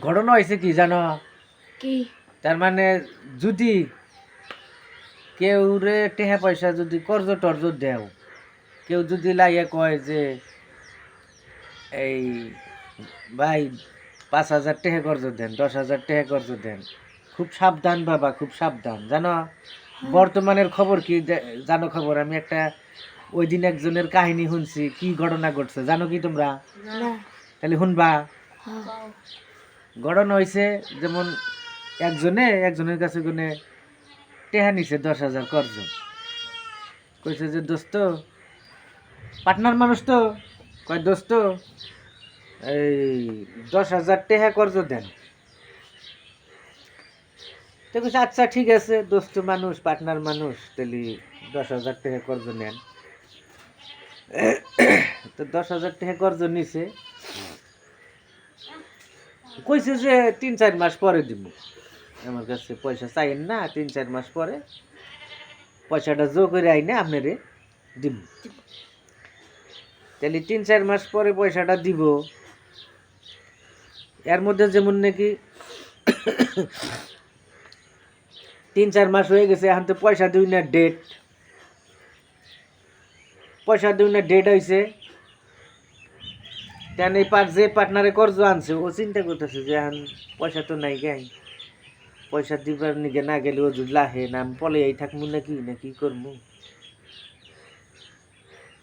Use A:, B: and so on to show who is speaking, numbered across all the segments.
A: ঘটনা হয়েছে কি জানো?
B: কি?
A: তার মানে যদি কেউ রে টেহা পয়সা যদি কর্জ টর্জ দেও কেউ যদি লাইয়ে কয় যে এই ভাই পাঁচ হাজার টেহে কর্জ দেন দশ হাজার টেহে কর্জ দেন খুব সাবধান বাবা খুব সাবধান জানো? বর্তমানের খবর কি? জানো খবর আমি একটা ওই দিন একজনের কাহিনী শুনছি কি ঘটনা ঘটছে জানো কি তোমরা? তাহলে শুনবা।
B: হ্যাঁ।
A: ঘটনা হয়েছে যেমন একজনে, একজনের কাছে কোনে টেহা নিছে দশ হাজার কর্জ কইছে যে, দোস্ত, পাটনার মানুষ তো? কয়, দোস্ত, এই দশ হাজার টেহা কর্জ দেন। তো কইছে আচ্ছা ঠিক আছে, দোস্ত মানুষ, পাটনার মানুষ, তাহলে দশ হাজার টেহা কর্জ নেন। তো দশ হাজার টেহা কর্জ নিছে। কইছে যে তিন চার মাস পরে দিব আমার কাছে পয়সা চাইেন না, তিন চার মাস পরে। পয়সাটা জো করে আইনে আপনারে দিব তাহলে তিন চার মাস পরে পয়সাটা দিব। এর মধ্যে যেমন নাকি তিন চার মাস হয়ে গেছে, এখন তো পয়সা দিই না ডেট পয়সা দিই না ডেট হয়েছে কেন এই পাট যে পার্টনারে কর্জ আনছে ও চিন্তা করতেছে যে এখন পয়সা তো নাই গাই পয়সা দিবার নিগে না গেলে ও লাহে না আমি পলে এই থাকব নাকি না কি করব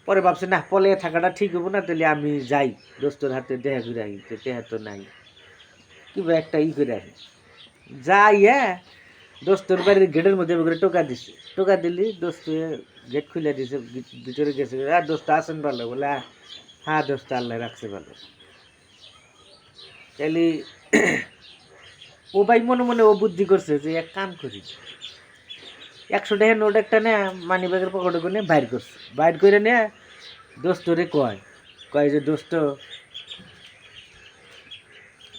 A: পরে ভাবছে না পলে থাকাটা ঠিক হব না তাহলে আমি যাই। দোস্তর হাতে দেহা ঘুরে তো দেহা তো নাই। কিংবা একটা ই করে আহি যাই হ্যাঁ দোস্তর বাড়ির গেটের মধ্যে ওগুলো টোকা দিছে। টোকা দিলি দোস্ত গেট খুলে দিছে ভিতরে গেছে। আর দোস্ত আসেন ভালো বলে "আ, হ্যাঁ দোস্ত আল্লাহ রাখছে ভালো। তাহলে ও ভাই মনে মনে ও বুদ্ধি করছে যে এক কাম করি, একশো টাকা নোট একটা নে মানি ব্যাগের পকেটে করে বাইর করছে। বাইর করে নে দোস্তরে কয় কয় যে, দোস্ত,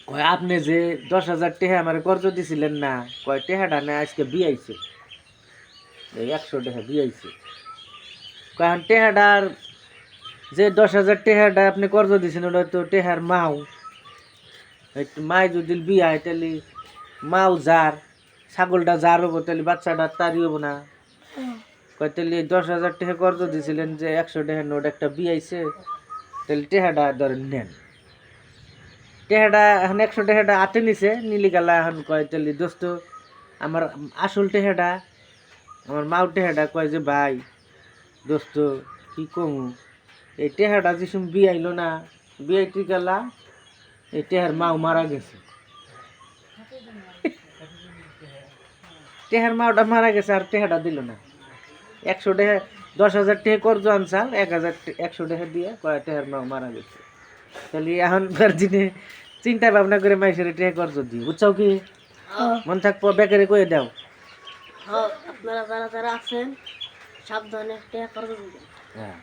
A: কয় আপনি যে দশ হাজার টেহা আমার কর্জ দিছিলেন না, কয় টেহাটা না আজকে বিয়াইছে? একশো টাকা বিয়াইছে। কয় টেহাটার যে দশ হাজার টেহাটা আপনি কর্জ দিয়েছেন ওটা তো টেহার মাও। মাই যদি বিয়ায় তাহলে মাও যার, ছাগলটা যার হব, তাহলে বাচ্চাটা তারই হব না। কয়, তাহলে দশ হাজার টাকা কর্জ দিয়েছিলেন যে একশো টাকা নোট একটা বিয়াইছে, তাহলে টেহাটা ধরেন নেন। টেহাটা, এখন একশো টাকাটা হাতে নিছে, নিলি গেলা এখন কয়, তাহলে দোস্ত, আমার আসল টেহাটা, আমার মাও টেহাটা কয় যে, ভাই, দোস্ত, কি কমু? এই টেহাটা যে সময় বিয়াইলো না। বিয়াইতে গেলা এই টেহার মাও মারা গেছে। টেহার মাওটা মারা গেছে আর টেহাটা দিল না। একশো টাকা দশ হাজার টাকা কর্জ আনসাল এক হাজার একশো টাকা দিয়ে কয় টেহার মাও মারা গেছে। তাহলে এখনকার দিনে চিন্তা ভাবনা করে মাইসের টেহা কর্জ দিই বুঝছাও কি? মন থাকব বেকারে কয়ে দাও।
B: হ্যাঁ আপনারা যারা যারা আছেন সাবধানে টেয়া করে দিবেন।
A: হ্যাঁ।